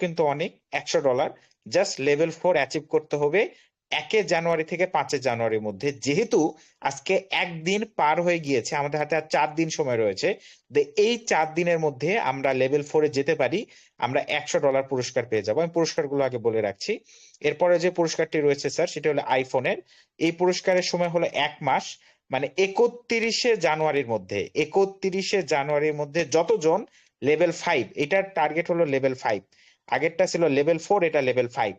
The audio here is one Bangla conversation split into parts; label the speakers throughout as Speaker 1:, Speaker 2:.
Speaker 1: কিন্তু অনেক, একশো dollar just level four achieve করতে হবে একে জানুয়ারি থেকে পাঁচে জানুয়ারির মধ্যে। যেহেতু আজকে একদিন পার হয়ে গিয়েছে, আমাদের হাতে আর চার দিন সময় রয়েছে এই চার দিনের মধ্যে আমরা লেভেল ফোরে যেতে পারি, আমরা একশো ডলার পুরস্কার পেয়ে যাব। আমি পুরস্কারগুলো আগে বলে রাখছি। এরপরে যে পুরস্কারটি রয়েছে স্যার সেটা হলো আইফোনের এই পুরস্কারের সময় হলো এক মাস মানে একত্রিশে জানুয়ারির মধ্যে, একত্রিশে জানুয়ারির মধ্যে যতজন লেভেল ফাইভ এটার টার্গেট হলো লেভেল ফাইভ আগেরটা ছিল লেভেল ফোর এটা লেভেল ফাইভ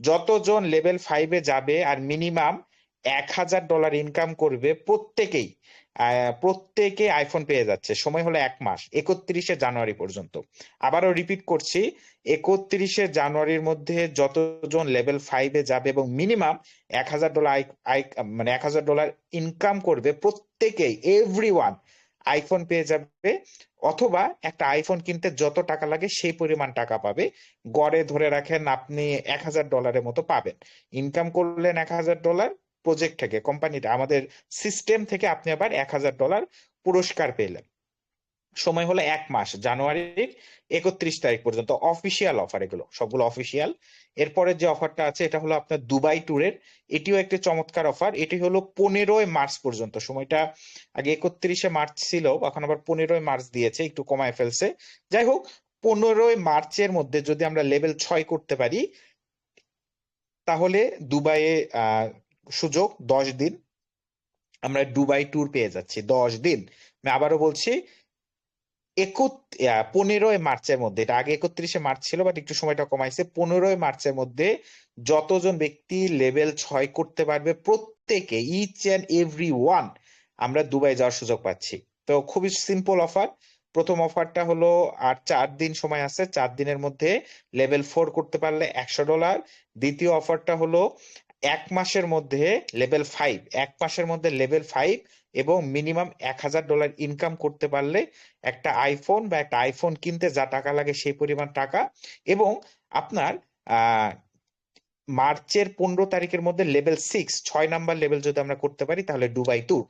Speaker 1: যতজন লেভেল ফাইভে যাবে আর মিনিমাম এক হাজার ডলার ইনকাম করবে প্রত্যেকেই প্রত্যেকে আইফোন পেয়ে যাচ্ছে। সময় হলো এক মাস, একত্রিশে জানুয়ারি পর্যন্ত। আবারও রিপিট করছি, একত্রিশে জানুয়ারির মধ্যে যতজন লেভেল ফাইভে যাবে এবং মিনিমাম এক হাজার ডলার মানে এক হাজার ডলার ইনকাম করবে প্রত্যেকেই এভরি ওয়ান আইফোন পেয়ে যাবে, অথবা একটা আইফোন কিনতে যত টাকা লাগে সেই পরিমাণ টাকা পাবে। গড়ে ধরে রাখেন আপনি এক হাজার ডলারের মতো পাবেন। ইনকাম করলেন এক হাজার ডলার প্রজেক্ট থেকে কোম্পানিটা আমাদের সিস্টেম থেকে আপনি আবার এক হাজার ডলার পুরস্কার পেলেন। সময় হলো এক মাস, জানুয়ারির একত্রিশ তারিখ পর্যন্ত অফিসিয়াল অফার এগুলো, সবগুলো অফিসিয়াল এরপরে যে অফারটা আছে, এটা হলো আপনার দুবাই ট্যুরের এটিও একটি চমৎকার অফার এটি হলো পনেরোই মার্চ পর্যন্ত, সময়টা আগে একত্রিশে মার্চ ছিল, এখন আবার পনেরোই মার্চ দিয়েছে, একটু কমায় ফেলছে। যাই হোক, পনেরোই মার্চের মধ্যে যদি আমরা লেভেল ছয় করতে পারি, তাহলে দুবাইয়ে সুযোগ, দশ দিন। আমরা দুবাই ট্যুর পেয়ে যাচ্ছি, দশ দিন। আমি আবারও বলছি পনেরোই মার্চের মধ্যে, এটা আগে একত্রিশে মার্চ ছিল বাট একটু সময়টা কমাইছে। পনেরোই মার্চের মধ্যে যতজন ব্যক্তি লেভেল ছয় করতে পারবে, প্রত্যেকে ইচ অ্যান্ড এভরি ওয়ান আমরা দুবাই যাওয়ার সুযোগ পাচ্ছি। তো খুবই সিম্পল অফার প্রথম অফারটা হলো, আর চার দিন সময় আছে, চার দিনের মধ্যে লেভেল ফোর করতে পারলে একশো ডলার দ্বিতীয় অফারটা হলো এক মাসের মধ্যে লেভেল ফাইভ এক মাসের মধ্যে লেভেল ফাইভ এবং মিনিমাম এক হাজার ডলার ইনকাম করতে পারলে একটা আইফোন বা একটা আইফোন কিনতে যা টাকা লাগে সেই পরিমাণ টাকা এবং আপনার মার্চের পনেরো তারিখের মধ্যে লেভেল সিক্স ছয় নাম্বার লেভেল যদি আমরা করতে পারি তাহলে দুবাই ট্যুর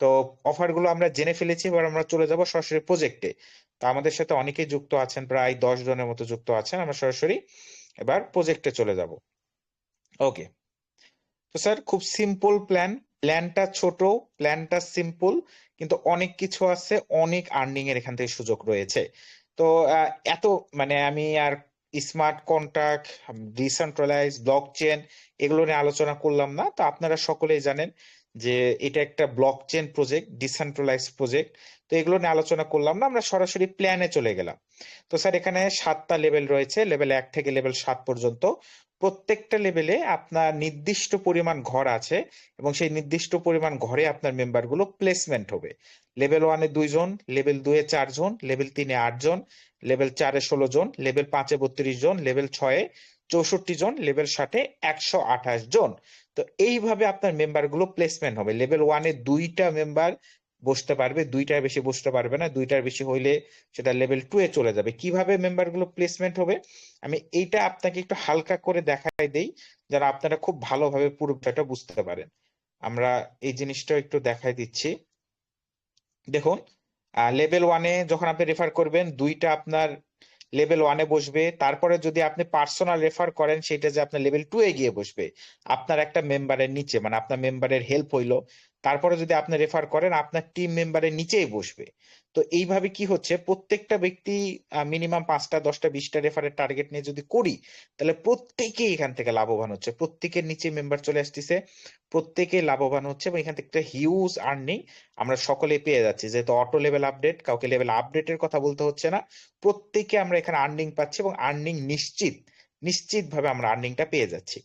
Speaker 1: তো অফারগুলো আমরা জেনে ফেলেছি, এবার আমরা চলে যাব সরাসরি প্রজেক্টে তো আমাদের সাথে অনেকেই যুক্ত আছেন, প্রায় দশ জনের মতো যুক্ত আছেন, আমরা সরাসরি এবার প্রজেক্টে চলে যাব। ওকে তো স্যার, খুব সিম্পল প্ল্যান প্ল্যানটা ছোট প্ল্যানটা সিম্পল কিন্তু অনেক কিছু আছে, অনেক আর্নিং এর এখান থেকে সুযোগ রয়েছে। তো এত মানে আমি আর smart contract decentralize blockchain এগুলো নিয়ে আলোচনা করলাম না। তো আপনারা সকলেই জানেন যে এটা একটা blockchain project decentralize project তো এগুলো নিয়ে আলোচনা করলাম না, আমরা সরাসরি প্ল্যানে চলে গেলাম। তো স্যার, এখানে সাতটা লেভেল রয়েছে লেভেল এক থেকে লেভেল সাত পর্যন্ত। প্রত্যেকটা লেভেলে আপনার নির্দিষ্ট পরিমাণ ঘর আছে এবং সেই নির্দিষ্ট পরিমাণ ঘরে আপনার মেম্বারগুলো প্লেসমেন্ট হবে। লেভেল ওয়ানে দুইজন লেভেল দুয়ে চারজন লেভেল তিনে আটজন লেভেল চারে ষোলো জন লেভেল পাঁচে বত্রিশ জন লেভেল ছয়ে চৌষট্টি জন লেভেল ষাটে একশো আঠাশ জন। তো এইভাবে আপনার মেম্বারগুলো প্লেসমেন্ট হবে। লেভেল ওয়ানে দুইটা মেম্বার বসতে পারবে, দুইটার বেশি বসতে পারবে না, দুইটার বেশি হইলে সেটা লেভেল টু এ চলে যাবে। কীভাবে মেম্বারগুলো প্লেসমেন্ট হবে? আমি এইটা আপনাকে একটু হালকা করে দেখাই দেই, যারা আপনারা খুব ভালোভাবে পুরো বিষয়টা বুঝতে পারেন। আমরা এই জিনিসটা একটু দেখাই দিচ্ছি। দেখুন লেভেল ওয়ানে যখন আপনি রেফার করবেন, দুইটা আপনার লেভেল ওয়ানে বসবে। তারপরে যদি আপনি পার্সোনাল রেফার করেন, সেটা যে আপনার লেভেল টু এ গিয়ে বসবে। আপনার একটা মেম্বারের নিচে মানে আপনার মেম্বারের হেল্প হইল। তারপরে যদি আপনি রেফার করেন, আপনার টিম মেম্বারের নিচেই বসবে। তো এইভাবে কি হচ্ছে? প্রত্যেকটা ব্যক্তি মিনিমাম পাঁচটা, দশটা, বিশটা রেফারের টার্গেট নিয়ে যদি করি, তাহলে প্রত্যেকেই এখান থেকে লাভবান হচ্ছে। প্রত্যেকের নিচে মেম্বার চলে আসতেছে, প্রত্যেকে লাভবান হচ্ছে এবং এখান থেকে একটা হিউজ আর্নিং আমরা সকলে পেয়ে যাচ্ছি। যেহেতু অটো লেভেল আপডেট কাউকে লেভেল আপডেটের কথা বলতে হচ্ছে না, প্রত্যেকে আমরা এখানে আর্নিং পাচ্ছি এবং আর্নিং নিশ্চিত নিশ্চিত ভাবে আমরা আর্নিংটা পেয়ে যাচ্ছি।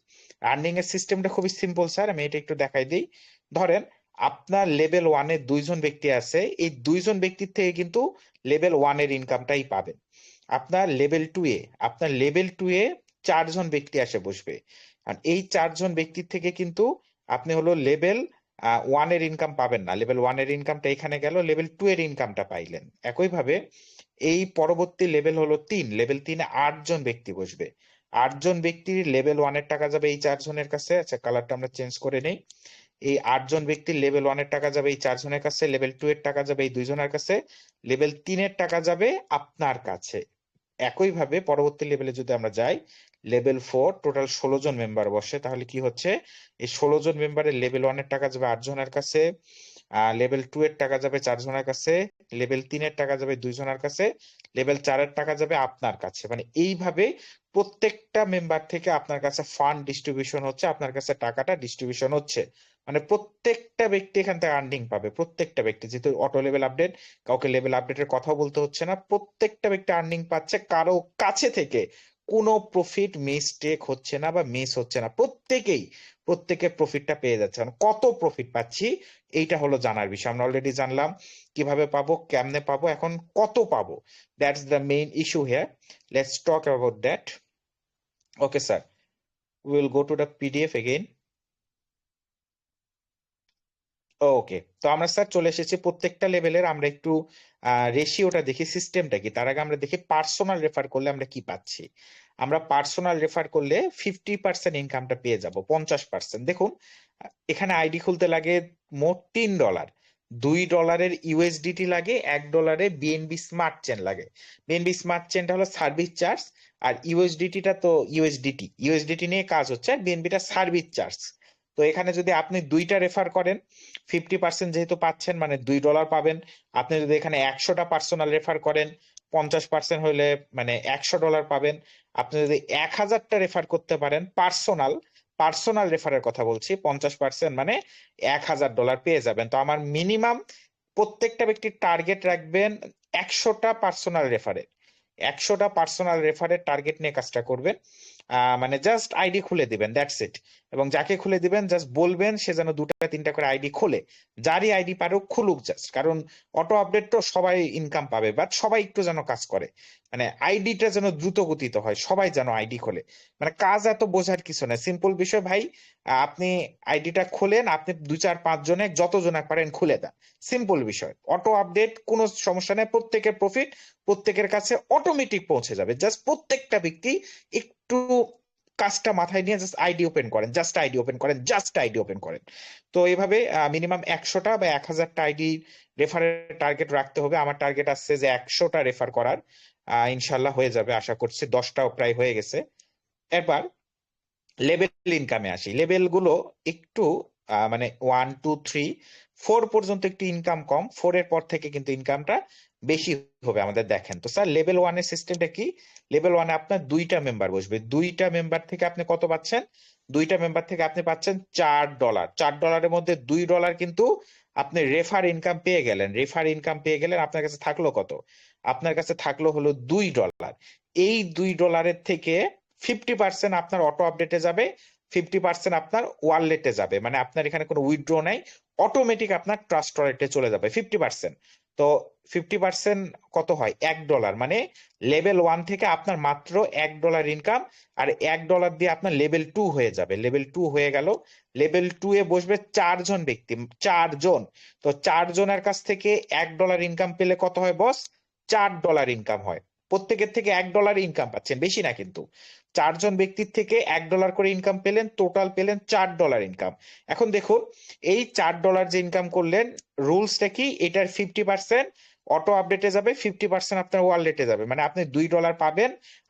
Speaker 1: আর্নিং এর সিস্টেমটা খুবই সিম্পল স্যার আমি এটা একটু দেখাই দিই। ধরেন আপনার লেভেল ওয়ানে দুইজন ব্যক্তি আছে, এই দুইজন ব্যক্তির থেকে কিন্তু লেভেল ওয়ানের ইনকামটাই পাবেন। আপনার লেভেল টু এ, আপনার লেভেল টু এ চারজন ব্যক্তি আসে বসবে। আর এই চারজন ব্যক্তির থেকে কিন্তু আপনি হলো লেভেল ওয়ানের ইনকাম পাবেন না। লেভেল ওয়ানের ইনকামটা এখানে গেল লেভেল টু এর ইনকামটা পাইলেন। একইভাবে এই পরবর্তী লেভেল হলো তিন লেভেল তিনে আটজন ব্যক্তি বসবে। আটজন ব্যক্তির লেভেল ওয়ানের টাকা যাবে এই চারজনের কাছে। আচ্ছা কালারটা আমরা চেঞ্জ করে নেই। এই আটজন ব্যক্তির লেভেল ওয়ানের টাকা যাবে, এই চারজনের কাছে লেভেল টু এর টাকা যাবে, এই দুইজনের কাছে লেভেল তিনের টাকা যাবে আপনার কাছে। একইভাবে পরবর্তী লেভেলে যদি আমরা যাই লেভেল ফোর টোটাল ষোলো জন মেম্বার বসে, তাহলে কি হচ্ছে? এই ষোলো জন মেম্বারের লেভেল ওয়ানের টাকা যাবে আট জনের কাছে লেভেল টু এর টাকা যাবে চার জনের কাছে লেভেল তিনের টাকা যাবে দুই জনের কাছে লেভেল চারের টাকা যাবে আপনার কাছে। মানে এইভাবে প্রত্যেকটা মেম্বার থেকে আপনার কাছে ফান্ড ডিস্ট্রিবিউশন হচ্ছে, আপনার কাছে টাকাটা ডিস্ট্রিবিউশন হচ্ছে। মানে প্রত্যেকটা ব্যক্তি এখান থেকে আর্নিং পাবে, প্রত্যেকটা ব্যক্তি। যেহেতু অটো লেভেল আপডেট কাউকে লেভেল আপডেটের কথা বলতে হচ্ছে না, প্রত্যেকটা ব্যক্তি আর্নিং পাচ্ছে, কারও কাছে থেকে কোনো প্রফিট মিস্টেক হচ্ছে না বা মিস হচ্ছে না। প্রত্যেকেই প্রত্যেকে প্রফিটটা পেয়ে যাচ্ছে। মানে কত প্রফিট পাচ্ছি, এইটা হলো জানার বিষয়। আমরা অলরেডি জানলাম, কীভাবে পাবো, কেমনে পাবো, এখন কত পাবো? That's the main issue here let's talk about that okay sir will go to the PDF again okay তো আমরা স্যার চলে এসেছি প্রত্যেকটা লেভেলের আমরা একটু রেশিওটা দেখি সিস্টেমটা কি? তার আগে আমরা দেখি পার্সোনাল রেফার করলে আমরা কি পাচ্ছি? আমরা পার্সোনাল রেফার করলে ফিফটি পার্সেন্ট ইনকামটা পেয়ে যাব, পঞ্চাশ পার্সেন্ট দেখুন, এখানে আইডি খুলতে লাগে মোট তিন ডলার দুই ডলারের ইউএসডিটি লাগে, এক ডলারে বিএনবি স্মার্ট চেন লাগে। বিএনবি স্মার্ট চেনটা হলো সার্ভিস চার্জ আর ইউএসডিটিটা তো ইউএসডিটি ইউএসডিটি নিয়ে কাজ হচ্ছে আর বিএনবিটা সার্ভিস চার্জ তো এখানে যদি আপনি দুইটা রেফার করেন ফিফটি পার্সেন্ট যেহেতু পাচ্ছেন মানে দুই ডলার পাবেন। আপনি যদি এখানে একশোটা পার্সোনাল রেফার করেন, পঞ্চাশ পার্সেন্ট হলে মানে একশো ডলার পাবেন। আপনি যদি এক হাজারটা রেফার করতে পারেন পার্সোনাল পার্সোনাল রেফারের কথা বলছি, পঞ্চাশ পার্সেন্ট মানে এক হাজার ডলার পেয়ে যাবেন। তো আমার মিনিমাম প্রত্যেকটা ব্যক্তির টার্গেট রাখবেন একশোটা পার্সোনাল রেফারের একশোটা পার্সোনাল রেফারের টার্গেট নিয়ে কাজটা করবেন। মানে জাস্ট আইডি খুলে দিবেন দ্যাটস ইট এবং যাকে খুলে দিবেন জাস্ট বলবেন, সে যেন দুটা, তিনটা করে আইডি খোলে। যারই আইডি পারুক, খুলুক জাস্ট কারণ অটো আপডেট তো সবাই ইনকাম পাবে বাট সবাই একটু যেন কাজ করে। মানে আইডিটা যেন দ্রুত গতিতে হয়, সবাই যেন আইডি খোলে। মানে কাজ এত বোঝার কিছু না। সিম্পল বিষয় ভাই, আপনি আইডিটা খোলেন, আপনি দুই, চার, পাঁচ জনে যত জনে পারেন খুলে দেন। সিম্পল বিষয়। অটো আপডেট কোনো সমস্যা নেই, প্রত্যেকের প্রফিট প্রত্যেকের কাছে অটোমেটিক পৌঁছে যাবে। জাস্ট প্রত্যেকটা ব্যক্তি একটু কাজটা মাথায় নিয়ে জাস্ট আইডি ওপেন করেন জাস্ট আইডি ওপেন করেন জাস্ট আইডি ওপেন করেন। তো এইভাবে মিনিমাম একশোটা বা এক হাজারটা আইডি রেফারের টার্গেট রাখতে হবে। আমার টার্গেট আসছে যে একশোটা রেফার করার। ইনশাল্লাহ হয়ে যাবে, আশা করছি দশটাও প্রায় হয়ে গেছে। এবার লেভেল ইনকামে আসি। লেভেলগুলো একটু মানে ওয়ান টু থ্রি ফোর পর্যন্ত একটু ইনকাম কম। ফোর এর পর থেকে কিন্তু ইনকামটা বেশি হবে আমাদের দেখেন। তো স্যার লেভেল ওয়ানের সিস্টেমটা কি? লেভেল ওয়ানে আপনার দুইটা মেম্বার বসবে। দুইটা মেম্বার থেকে আপনি কত পাচ্ছেন? দুইটা মেম্বার থেকে আপনি পাচ্ছেন চার ডলার চার ডলারের মধ্যে দুই ডলার কিন্তু আপনি রেফার ইনকাম পেয়ে গেলেন। রেফার ইনকাম পেয়ে গেলেন, আপনার কাছে থাকল কত? আপনার কাছে থাকল হলো দুই ডলার এই দুই ডলারের থেকে ফিফটি পার্সেন্ট আপনার অটো আপডেটে যাবে ফিফটি পার্সেন্ট আপনার ওয়ালেটে যাবে। মানে আপনার এখানে কোনো উইথড্র নাই অটোমেটিক আপনার ট্রাস্ট ওয়ালেটে চলে যাবে ফিফটি পার্সেন্ট তো ফিফটি পার্সেন্ট কত হয়? এক ডলার মানে লেভেল ওয়ান থেকে আপনার মাত্র এক ডলার ইনকাম আর এক ডলার দিয়ে আপনার লেভেল টু হয়ে যাবে। লেভেল টু হয়ে গেল লেভেল টু এ বসবে চারজন ব্যক্তি, চারজন। তো চারজনের কাছ থেকে এক ডলার ইনকাম পেলে কত হয় বস চার ডলার ইনকাম হয়। প্রত্যেকের থেকে এক ডলার ইনকাম পাচ্ছেন, বেশি না কিন্তু। চারজন ব্যক্তির থেকে এক ডলার করে ইনকাম পেলেন টোটাল পেলেন চার ডলার ইনকাম এখন দেখুন, এই চার ডলার যে ইনকাম করলেন রুলসটা কি? এটার ফিফটি পার্সেন্ট অটো আপডেটে যাবে ফিফটি পার্সেন্ট আপনার ওয়ালেটে যাবে। মানে আপনি দুই ডলার পাবেন,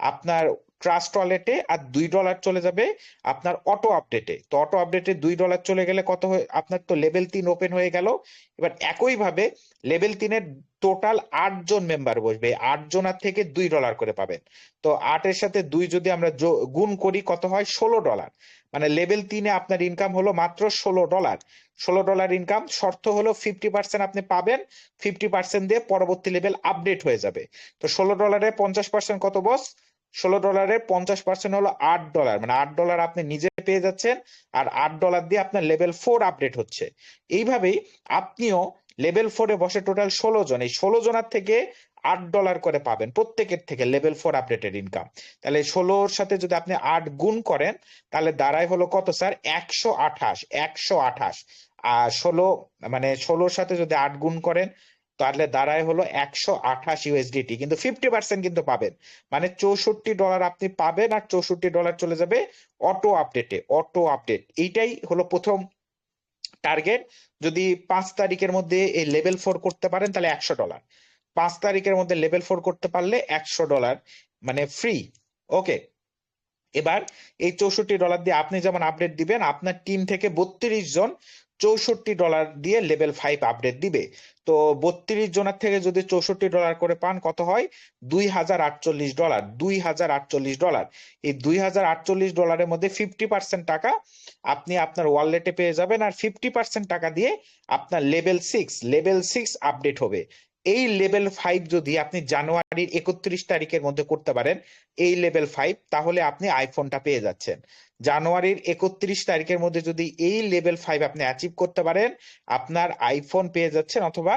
Speaker 1: আপনার ট্রাস্ট ওয়ালেটে আর দুই ডলার চলে যাবে আপনার অটো আপডেটে তো অটো আপডেটে দুই ডলার চলে গেলে কত হয়ে, আপনার তো লেভেল তিন ওপেন হয়ে গেল। এবার একইভাবে লেভেল তিনের টোটাল আট জন মেম্বার বসবে। আট জনার থেকে দুই ডলার করে পাবেন। তো আটের সাথে দুই যদি আমরা গুণ করি কত হয়? ষোলো ডলার মানে লেভেল তিনে আপনার ইনকাম হলো মাত্র ষোলো ডলার ষোলো ডলার ইনকাম শর্ত হলো ফিফটি পার্সেন্ট আপনি পাবেন ফিফটি পার্সেন্ট দিয়ে পরবর্তী লেভেল আপডেট হয়ে যাবে। তো ষোলো ডলারে পঞ্চাশ পার্সেন্ট কত বস ষোলো ডলারের পঞ্চাশ পার্সেন্ট হলো আট ডলার মানে আট ডলার আপনি নিজে পেয়ে যাচ্ছেন আর আট ডলার দিয়ে আপনার লেভেল ফোর আপডেট হচ্ছে। এইভাবেই আপনিও লেভেল ফোরে বসে টোটাল ষোলো জন, এই ষোলো জনের থেকে আট ডলার করে পাবেন, প্রত্যেকের থেকে লেভেল ফোর আপডেটেড ইনকাম তাহলে ষোলোর সাথে যদি আপনি আট গুণ করেন, তাহলে দাঁড়ায় হলো কত স্যার একশো আঠাশ একশো আঠাশ। আর ষোলো মানে ষোলোর সাথে যদি আট গুণ করেন তাহলে দাঁড়ায় হলো একশো আঠাশ ইউএসডিটি কিন্তু ফিফটি পার্সেন্ট কিন্তু পাবেন। মানে চৌষট্টি ডলার আপনি পাবেন আর চৌষট্টি ডলার চলে যাবে অটো আপডেটে অটো আপডেট এইটাই হলো প্রথম টার্গেট যদি পাঁচ তারিখের মধ্যে এই লেভেল ফোর করতে পারেন, তাহলে একশো ডলার পাঁচ তারিখের মধ্যে লেভেল ফোর করতে পারলে একশো ডলার মানে ফ্রি ওকে এবার এই চৌষট্টি ডলার দিয়ে আপনি যেমন আপডেট দিবেন, আপনার টিম থেকে বত্রিশ জন চৌষট্টি ডলার দিয়ে লেভেল ফাইভ আপডেট দিবে। তো বত্রিশ জনের থেকে যদি চৌষট্টি ডলার করে পান, কত হয়? দুই হাজার আটচল্লিশ ডলার দুই হাজার আটচল্লিশ ডলার এই দুই হাজার আটচল্লিশ ডলারের মধ্যে ফিফটি পার্সেন্ট টাকা আপনি আপনার ওয়ালেটে পেয়ে যাবেন আর ফিফটি পার্সেন্ট টাকা দিয়ে আপনার level six level six update হবে। এই লেভেল ফাইভ যদি আপনি জানুয়ারির একত্রিশ তারিখের মধ্যে করতে পারেন, এই লেভেল ফাইভ, তাহলে আপনি আইফোনটা পেয়ে যাচ্ছেন। জানুয়ারির একত্রিশ তারিখের মধ্যে যদি এই লেভেল ফাইভ আপনি অ্যাচিভ করতে পারেন, আপনার আইফোন পেয়ে যাচ্ছেন অথবা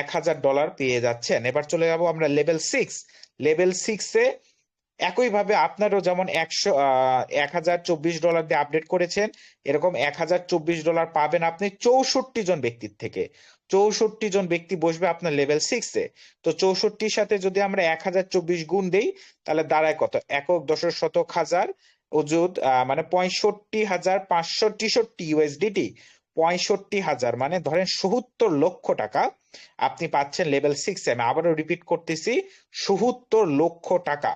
Speaker 1: এক হাজার ডলার পেয়ে যাচ্ছেন। এবার চলে যাব আমরা লেভেল সিক্স। লেভেল সিক্সে একইভাবে আপনারও যেমন একশো এক হাজার চব্বিশ ডলার দিয়ে আপডেট করেছেন, এরকম এক হাজার চব্বিশ ডলার পাবেন আপনি চৌষট্টি জন ব্যক্তির থেকে। চৌষট্টি জন ব্যক্তি বসবে আপনার লেভেল সিক্স এ। তো চৌষট্টির সাথে যদি আমরা এক হাজার চব্বিশ গুণ দিই, তাহলে দাঁড়ায় কত? একক দশক শতক হাজার ওজুদ মানে পঁয়ষট্টি হাজার পাঁচশো টিষট্টি ইউএসডিটি পঁয়ষট্টি হাজার মানে ধরেন সত্তর লক্ষ টাকা। আপনি পাচ্ছেন লেভেল সিক্স, আমি আবারও রিপিট করতেছি, সত্তর লক্ষ টাকা।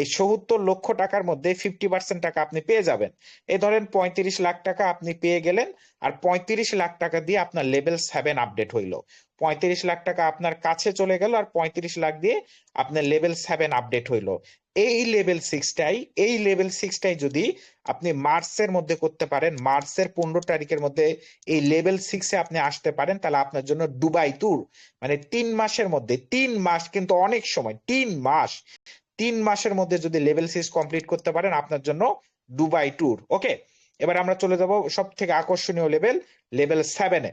Speaker 1: এই সত্তর লক্ষ টাকার মধ্যে ফিফটি পার্সেন্ট টাকা আপনি পেয়ে যাবেন। এই ধরেন পঁয়ত্রিশ লাখ টাকা আপনি পেয়ে গেলেন, আর পঁয়ত্রিশ লাখ টাকা দিয়ে আপনার লেভেল সেভেন আপডেট হইল। পঁয়ত্রিশ লাখ টাকা আপনার কাছে চলে গেল আর পঁয়ত্রিশ লাখ দিয়ে আপনার লেভেল সেভেন আপডেট হইল। এই লেভেল সিক্সটাই এই লেভেল সিক্সটাই যদি আপনি মার্চের মধ্যে করতে পারেন, মার্চের পনেরো তারিখের মধ্যে এই লেভেল সিক্সে আপনি আসতে পারেন, তাহলে আপনার জন্য দুবাই ট্যুর মানে তিন মাসের মধ্যে, তিন মাস কিন্তু অনেক সময়, তিন মাস, তিন মাসের মধ্যে যদি লেভেল সিক্স কমপ্লিট করতে পারেন, আপনার জন্য দুবাই ট্যুর ওকে এবার আমরা চলে যাব সব থেকে আকর্ষণীয় লেভেল লেভেল সেভেনে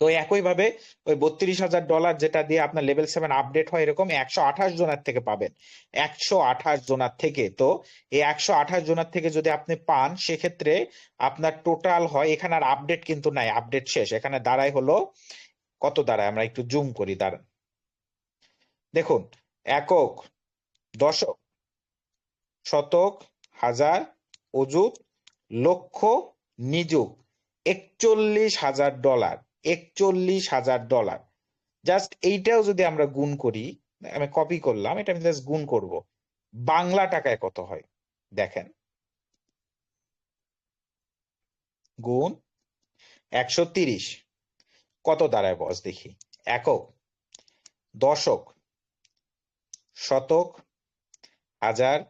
Speaker 1: তো একইভাবে ওই বত্রিশ হাজার ডলার যেটা দিয়ে আপনার লেভেল সেভেন আপডেট হয় এরকম একশো আঠাশ জনের থেকে পাবেন। একশো আঠাশ জনের থেকে। তো এই একশো আঠাশ জনের থেকে যদি আপনি পান, সেক্ষেত্রে আপনার টোটাল হয়, এখানে আর আপডেট কিন্তু নাই আপডেট শেষ। এখানে দাঁড়ায় হলো, কত দাঁড়ায়? আমরা একটু জুম করি, দাঁড়ান। দেখুন, একক, দশক, শতক, হাজার, অযুত, লক্ষ নিযুক একচল্লিশ হাজার ডলার একচল্লিশ হাজার ডলার। জাস্ট এইটাও যদি আমরা গুণ করি, আমি কপি করলাম, এটা আমি জাস্ট গুণ করব। বাংলা টাকায় কত হয়? দেখেন। গুণ একশো তিরিশ। কত দাঁড়ায় বস দেখি। একক। দশক। শতক। হাজার।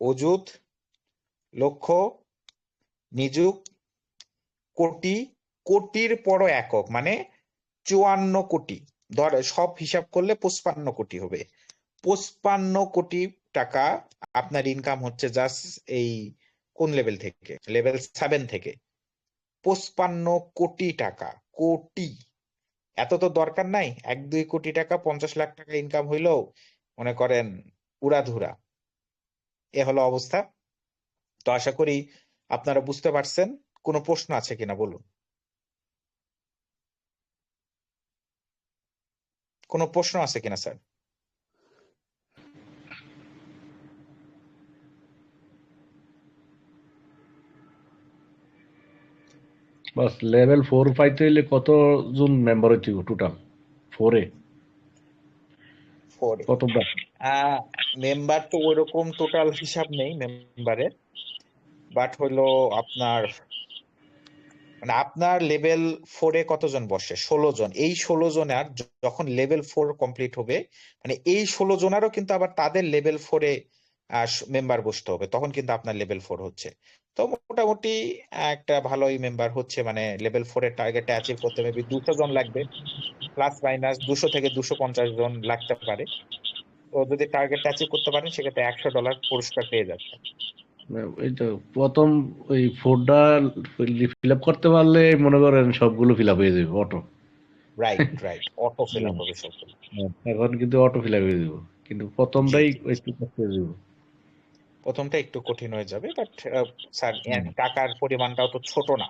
Speaker 1: অযুত। লক্ষ। নিযুক কোটি। কোটির পর একক মানে চুয়ান্ন কোটি। ধর, সব হিসাব করলে পঁচপান্ন কোটি হবে। পঁচপান্ন কোটি টাকা আপনার ইনকাম হচ্ছে জাস্ট এই কোন লেভেল থেকে? লেভেল সেভেন থেকে। পঁচপান্ন কোটি টাকা, কোটি। এত তো দরকার নাই। এক, দুই কোটি টাকা পঞ্চাশ লাখ টাকা ইনকাম হইলেও মনে করেন উড়াধুরা। এ হলো অবস্থা। তো আশা করি আপনারা বুঝতে পারছেন। কোনো প্রশ্ন আছে কিনা বলুন। কোনো প্রশ্ন আছে কিনা স্যার?
Speaker 2: বাস লেভেল ফোর পাইতে হইলে কত জন মেম্বার হইতে টোটাল ফোরে কত
Speaker 1: মেম্বার তো ওইরকম টোটাল হিসাব নেই মেম্বারের বাট হইল আপনার মানে আপনার লেভেল ফোরে কতজন বসে? ষোলো জন। এই ষোলো জনের যখন লেভেল ফোর কমপ্লিট হবে মানে এই ষোলো জনেরও কিন্তু আবার তাদের লেভেল ফোরে মেম্বার বসতে হবে। তখন কিন্তু আপনার লেভেল ফোর হচ্ছে। তো মোটামুটি একটা ভালোই মেম্বার হচ্ছে। মানে লেভেল ফোর এর টার্গেটটা অ্যাচিভ করতে মেবি দুশো জন লাগবে। প্লাস মাইনাস দুশো থেকে দুশো পঞ্চাশ জন লাগতে পারে। তো যদি টার্গেট অ্যাচিভ করতে পারেন, সেক্ষেত্রে একশো ডলার পুরস্কার পেয়ে যাচ্ছে।
Speaker 2: এই তো প্রথম ওই ফোরটা ফিল আপ করতে পারলে মনে করেন সবগুলো ফিল আপ হয়ে যাবে auto
Speaker 1: right right auto fill up হবে সবগুলো
Speaker 2: এখন কিন্তু অটো ফিল আপ হয়ে যাবে কিন্তু প্রথমটাই। একটু কষ্ট হয়ে যাবে
Speaker 1: প্রথমটা একটু কঠিন হয়ে যাবে বাট স্যার। টাকার পরিমাণটাও তো ছোট না